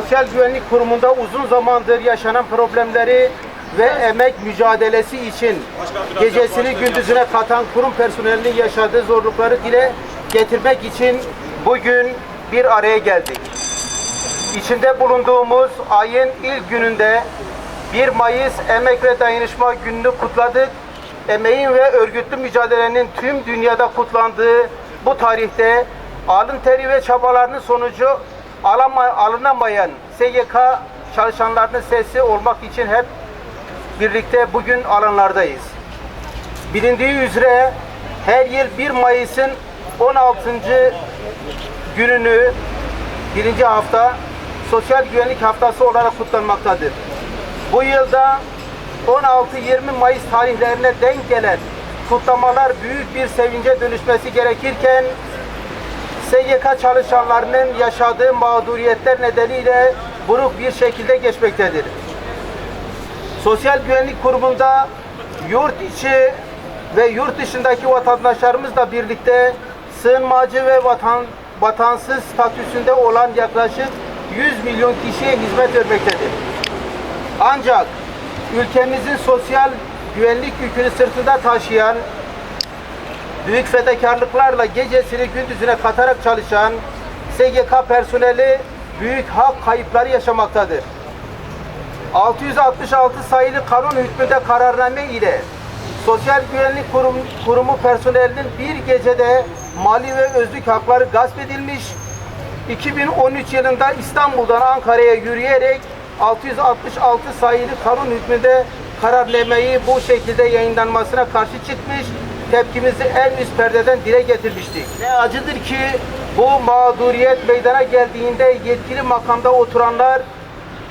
Sosyal Güvenlik Kurumu'nda uzun zamandır yaşanan problemleri ve emek mücadelesi için gecesini gündüzüne katan kurum personelinin yaşadığı zorlukları dile getirmek için bugün bir araya geldik. İçinde bulunduğumuz ayın ilk gününde 1 Mayıs Emek ve Dayanışma Günü'nü kutladık. Emeğin ve örgütlü mücadelenin tüm dünyada kutlandığı bu tarihte alın teri ve çabalarının sonucu alama- alınamayan SGK çalışanlarının sesi olmak için hep birlikte bugün alanlardayız. Bilindiği üzere her yıl 1 Mayıs'ın 16. gününü birinci hafta Sosyal Güvenlik Haftası olarak kutlanmaktadır. Bu yılda 16-20 Mayıs tarihlerine denk gelen kutlamalar büyük bir sevince dönüşmesi gerekirken SGK çalışanlarının yaşadığı mağduriyetler nedeniyle buruk bir şekilde geçmektedir. Sosyal Güvenlik Kurumu'nda yurt içi ve yurt dışındaki vatandaşlarımızla birlikte sığınmacı ve vatan, vatansız statüsünde olan yaklaşık 100 milyon kişiye hizmet vermektedir. Ancak ülkemizin sosyal güvenlik yükünü sırtında taşıyan, büyük fedakarlıklarla gecesini gündüzüne katarak çalışan SGK personeli büyük hak kayıpları yaşamaktadır. 666 sayılı kanun hükmünde kararname ile Sosyal Güvenlik Kurum, Kurumu personelinin bir gecede mali ve özlük hakları gasp edilmiş, 2013 yılında İstanbul'dan Ankara'ya yürüyerek 666 sayılı kanun hükmünde kararnameyi bu şekilde yayınlanmasına karşı çıkmış, tepkimizi en üst perdeden dile getirmiştik. Ne acıdır ki bu mağduriyet meydana geldiğinde yetkili makamda oturanlar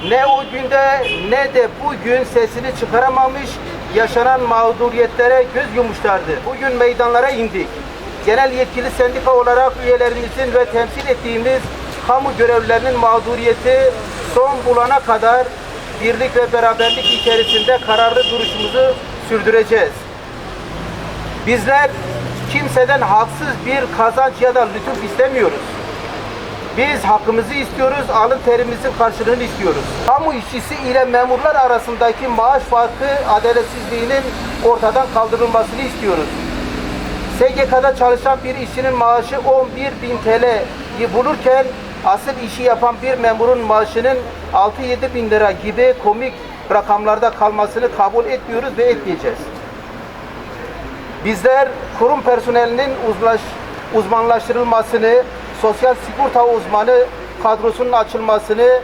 ne o günde ne de bugün sesini çıkaramamış, yaşanan mağduriyetlere göz yumuşlardı. Bugün meydanlara indik. Genel yetkili sendika olarak üyelerimizin ve temsil ettiğimiz kamu görevlilerinin mağduriyeti son bulana kadar birlik ve beraberlik içerisinde kararlı duruşumuzu sürdüreceğiz. Bizler kimseden haksız bir kazanç ya da lütuf istemiyoruz. Biz hakkımızı istiyoruz, alın terimizin karşılığını istiyoruz. Kamu işçisi ile memurlar arasındaki maaş farkı adaletsizliğinin ortadan kaldırılmasını istiyoruz. SGK'da çalışan bir işçinin maaşı 11 bin TL'yi bulurken asıl işi yapan bir memurun maaşının 6-7 bin lira gibi komik rakamlarda kalmasını kabul etmiyoruz ve etmeyeceğiz. Bizler kurum personelinin uzlaş, uzmanlaştırılmasını, sosyal sigorta uzmanı kadrosunun açılmasını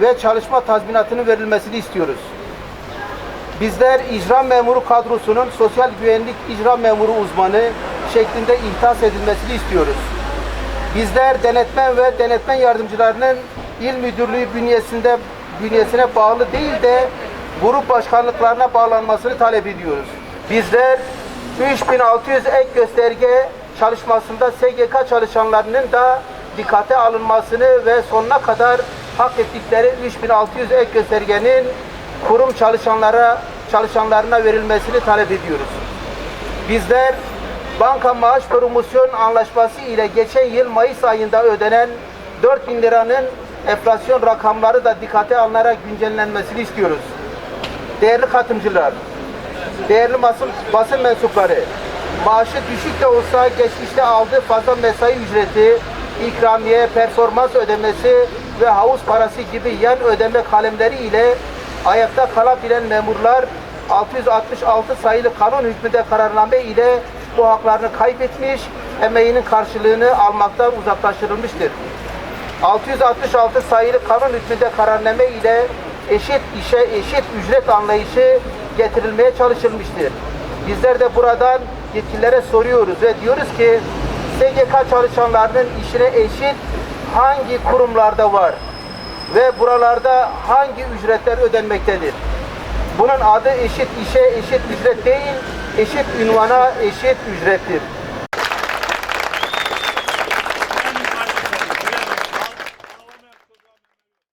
ve çalışma tazminatının verilmesini istiyoruz. Bizler icra memuru kadrosunun sosyal güvenlik icra memuru uzmanı şeklinde ihtas edilmesini istiyoruz. Bizler denetmen ve denetmen yardımcılarının il müdürlüğü bünyesinde bünyesine bağlı değil de grup başkanlıklarına bağlanmasını talep ediyoruz. Bizler 3600 ek gösterge çalışmasında SGK çalışanlarının da dikkate alınmasını ve sonuna kadar hak ettikleri 3600 ek göstergenin kurum çalışanlara çalışanlarına verilmesini talep ediyoruz. Bizler banka maaş promosyon anlaşması ile geçen yıl Mayıs ayında ödenen 4 bin liranın enflasyon rakamları da dikkate alınarak güncellenmesini istiyoruz. Değerli katılımcılar, değerli basın, basın mensupları, maaşı düşük de olsa geçmişte aldığı fazla mesai ücreti, ikramiye, performans ödemesi ve havuz parası gibi yan ödeme kalemleri ile ayakta kalabilen memurlar 666 sayılı kanun hükmünde kararname ile bu haklarını kaybetmiş, emeğinin karşılığını almaktan uzaklaştırılmıştır. 666 sayılı kanun hükmünde kararname ile eşit işe eşit ücret anlayışı getirilmeye çalışılmıştır. Bizler de buradan yetkililere soruyoruz ve diyoruz ki SGK çalışanlarının işine eşit hangi kurumlarda var ve buralarda hangi ücretler ödenmektedir? Bunun adı eşit işe eşit ücret değil, eşit ünvana eşit ücrettir.